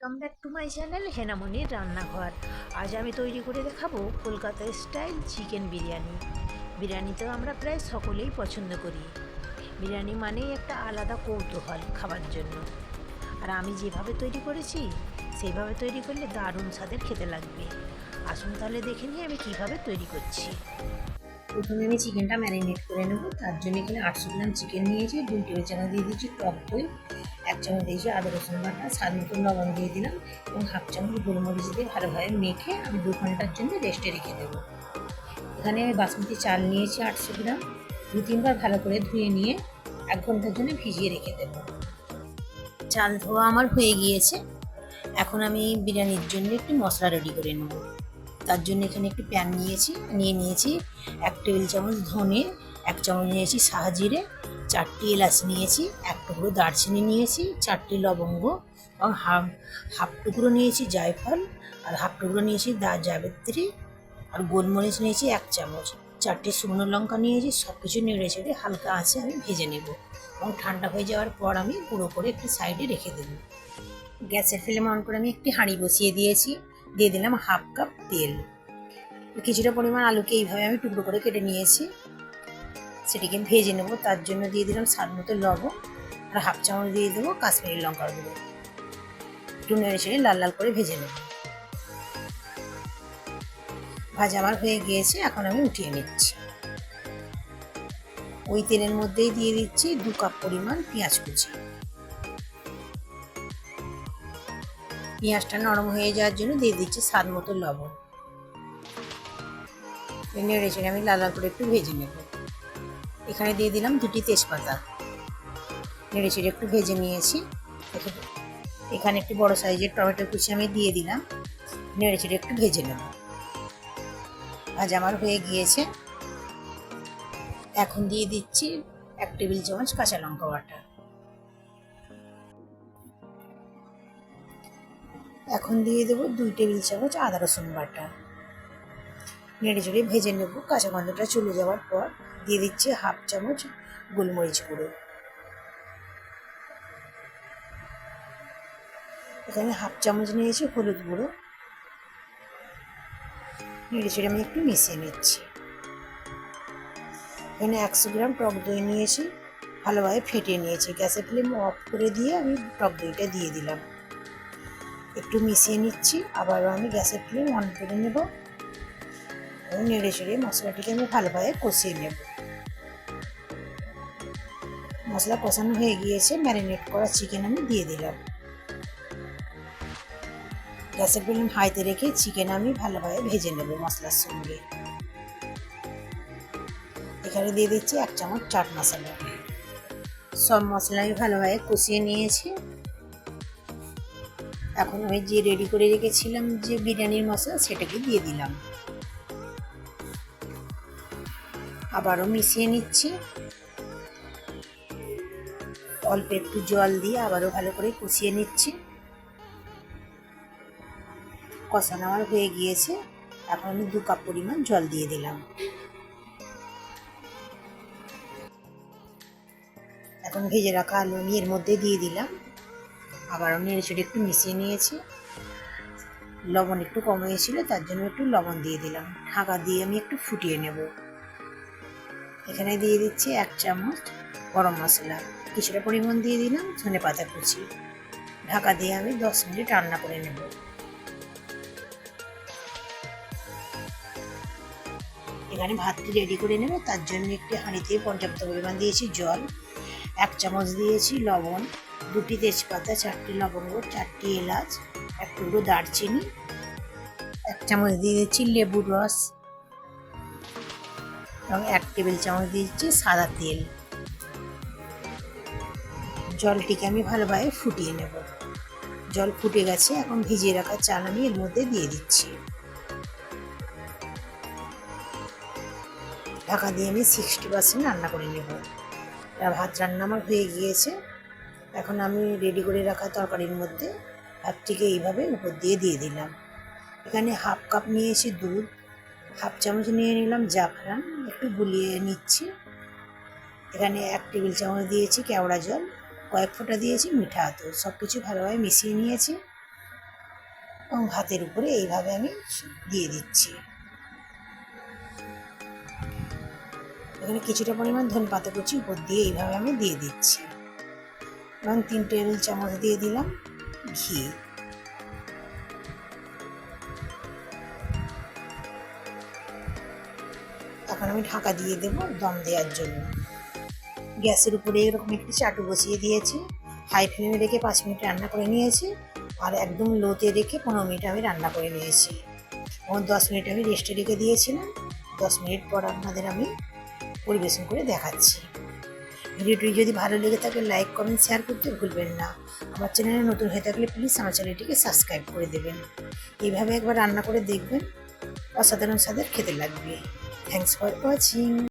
Welcome back to my channel হেনামনির রান্নাঘর আজ আমি তৈরি করে দেখাবো কলকাতা স্টাইল চিকেন বিরিয়ানি। বিরিয়ানি তো আমরা প্রায় সকলেই পছন্দ করি। বিরিয়ানি মানেই একটা আলাদা কৌতূহল খাবার জন্য। আর আমি যেভাবে তৈরি করেছি, সেইভাবে তৈরি করলে দারুণ স্বাদের খেতে লাগবে। আসুন তাহলে দেখে নিই আমি কীভাবে তৈরি করছি। প্রথমে আমি চিকেনটা ম্যারিনেট করে নেব। তার জন্য এখানে আটশো গ্রাম চিকেন নিয়েছি। দুই টেবিল দিয়ে দিচ্ছি টক দই। এক চামচ দিয়েছি আদা রসুন বাটা, স্বাদ মতো লবণ দিয়ে দিলাম এবং হাফ চামচ গোলমরিচ দিয়ে ভালোভাবে মেখে আমি দু ঘণ্টার জন্য রেস্টে রেখে দেবো। এখানে আমি বাসমতি চাল নিয়েছি আটশো গ্রাম। দু তিনবার ভালো করে ধুয়ে নিয়ে এক ঘণ্টার জন্য ভিজিয়ে রেখে দেবো। চাল ধোয়া আমার হয়ে গিয়েছে। এখন আমি বিরিয়ানির জন্য একটু মশলা রেডি করে নেব। তার জন্য এখানে একটি প্যান নিয়েছি, নিয়ে নিয়েছি এক টেবিল চামচ ধনে, এক চামচ নিয়েছি সাহাজিরে চারটি এলাচ নিয়েছি, এক টুকরো দারচিনি নিয়েছি, চারটি লবঙ্গ এবং হাফ হাফ টুকরো নিয়েছি জায়ফল আর হাফ টুকরো নিয়েছি দা জাবেত্রী আর গোলমরিচ নিয়েছি এক চামচ। চারটি শুকনো লঙ্কা নিয়েছি সব কিছু নেড়ে চেড়ে হালকা আছে আমি ভেজে নেব এবং ঠান্ডা হয়ে যাওয়ার পর আমি গুঁড়ো করে একটি সাইডে রেখে দেবো। গ্যাসের ফ্লেম অন করে আমি একটি হাঁড়ি বসিয়ে দিয়েছি, দিয়ে দিলাম হাফ কাপ তেল। কিছুটা পরিমাণ আলুকে এইভাবে আমি টুকরো করে কেটে নিয়েছি। সেটিকে ভেজে নেব? তার জন্য দিয়ে দিলাম স্বাদ মতো লবণ আর হাফ চামচ দিয়ে দেবো কাশ্মীরি লঙ্কার গুঁড়ো। একটু নেড়ে ছেড়ে লাল লাল করে ভেজে নেব। ভাজা আমার হয়ে গিয়েছে, এখন আমি উঠিয়ে নিচ্ছি। ওই তেলের মধ্যেই দিয়ে দিচ্ছি দু কাপ পরিমাণ পেঁয়াজ কুচি। পেঁয়াজটা নরম হয়ে যাওয়ার জন্য দিয়ে দিচ্ছি স্বাদ মতো লবণ। নেড়ে চেড়ে আমি লাল লাল করে একটু ভেজে নেব। এখানে দিয়ে দিলাম দুটি তেজপাতা। নেড়ে চেড়ে একটু ভেজে নিয়েছি। এখানে- একটি বড় সাইজের টমেটো কুচি আমি দিয়ে দিলাম। নেড়ে চেড়ে একটু ভেজে নেব। আজ আমার হয়ে গিয়েছে। এখন দিয়ে দিচ্ছি এক টেবিল চামচ কাঁচা লঙ্কা বাটা। এখন দিয়ে দেবো দুই টেবিল চামচ আদা রসুন বাটা। নেড়ে চেড়ে ভেজে নেব। কাঁচা গন্ধটা চলে যাওয়ার পর দিয়ে দিচ্ছি হাফ চামচ গোলমরিচ গুঁড়ো। এখানে হাফ চামচ নিয়েছি হলুদ গুঁড়ো। নেড়ে চেড়ে আমি একটু মিশিয়ে নিচ্ছি। এখানে একশো গ্রাম টক দই নিয়েছি, ভালোভাবে ফেটিয়ে নিয়েছি। গ্যাসের ফ্লেম অফ করে দিয়ে আমি টক দইটা দিয়ে দিলাম। একটু মিশিয়ে নিচ্ছি, আবারও আমি গ্যাসের ফ্লেম অন করে নেব। নেড়ে চেড়ে মশলাটিকে আমি ভালোভাবে কষিয়ে নেব। মশলা কষানো হয়ে গিয়েছে। ম্যারিনেট করা চিকেন আমি দিয়ে দিলাম। গ্যাসের ফ্লেম হাইতে রেখে চিকেন আমি ভালোভাবে ভেজে নেব মশলার সঙ্গে। এখানে দিয়ে দিচ্ছি এক চামচ চাট মশলা। সব মশলা আমি ভালোভাবে কষিয়ে নিয়েছি। এখন আমি যে রেডি করে রেখেছিলাম যে বিরিয়ানির মশলা, সেটাকে দিয়ে দিলাম। আবারও মিশিয়ে নিচ্ছি। অল্প একটু জল দিয়ে আবারও ভালো করে কষিয়ে নিচ্ছি। কষানো আমার হয়ে গিয়েছে। এখন আমি দু কাপ পরিমাণ জল দিয়ে দিলাম। এখন ভেজে রাখা আলু আমি এর মধ্যে দিয়ে দিলাম। আবার আমি নেড়ে চেড়ে একটু মিশিয়ে নিয়েছি। লবণ একটু কম হয়েছিল, তার জন্য একটু লবণ দিয়ে দিলাম। ঢাকা দিয়ে আমি একটু ফুটিয়ে নেব। এখানে দিয়ে দিচ্ছি এক চামচ গরম মশলা। কিছুটা পরিমাণ দিয়ে দিলাম ধনে পাতা কুচি। ঢাকা দিয়ে আমি দশ মিনিট রান্না করে নেব। এখানে ভাতটি রেডি করে নেব। তার জন্য একটি হাঁড়িতে পর্যাপ্ত পরিমাণ দিয়েছি জল। এক চামচ দিয়েছি লবণ। দুটি তেজপাতা, চারটি লবঙ্গ চারটি এলাচ, এক টুকরো দারচিনি, এক চামচ দিয়ে দিচ্ছি লেবুর রস এবং এক টেবিল চামচ দিচ্ছি সাদা তেল। জলটিকে আমি ভালোভাবে ফুটিয়ে নেব। জল ফুটে গেছে, এখন ভিজিয়ে রাখা চাল আমি এর মধ্যে দিয়ে দিচ্ছি। ঢাকা দিয়ে আমি সিক্সটি পার্সেন্ট রান্না করে নেব। ভাত রান্না আমার হয়ে গিয়েছে। এখন আমি রেডি করে রাখা তরকারির মধ্যে ভাতটিকে এইভাবে উপর দিয়ে দিয়ে দিলাম। এখানে হাফ কাপ নিয়েছি দুধ, হাফ চামচ নিয়ে নিলাম জাফরান, একটু গুলিয়ে নিচ্ছি। এখানে এক টেবিল চামচ দিয়েছি কেওড়া জল। কয়েক ফোঁটা দিয়েছি, মিঠা আতর সব কিছু ভালোভাবে মিশিয়ে নিয়েছি এবং ভাতের উপরে এইভাবে আমি দিয়ে দিচ্ছি। এখানে কিছুটা পরিমাণ ধনে পাতা কুচি, উপর দিয়ে এইভাবে আমি দিয়ে দিচ্ছি। এবং তিন টেবিল চামচ দিয়ে দিলাম ঘি। এখন আমি ঢাকা দিয়ে দেবো দম দেওয়ার জন্য। গ্যাসের উপরে এরকম একটি চাটু বসিয়ে দিয়েছি। হাই ফ্লেমে রেখে পাঁচ মিনিট রান্না করে নিয়েছি। আর একদম লোতে রেখে পনেরো মিনিট আমি রান্না করে নিয়েছি। এবং দশ মিনিট আমি রেস্টে রেখে দিয়েছিলাম। দশ মিনিট পর আপনাদের আমি পরিবেশন করে দেখাচ্ছি। ভিডিওটি যদি ভালো লেগে থাকে, লাইক, কমেন্ট, শেয়ার করতে ভুলবেন না। আমার চ্যানেলে নতুন হয়ে থাকলে প্লিজ আমার চ্যানেলটিকে সাবস্ক্রাইব করে দেবেন। এইভাবে একবার রান্না করে দেখবেন। অসাধারণ স্বাদের খেতে লাগবে। Thanks for watching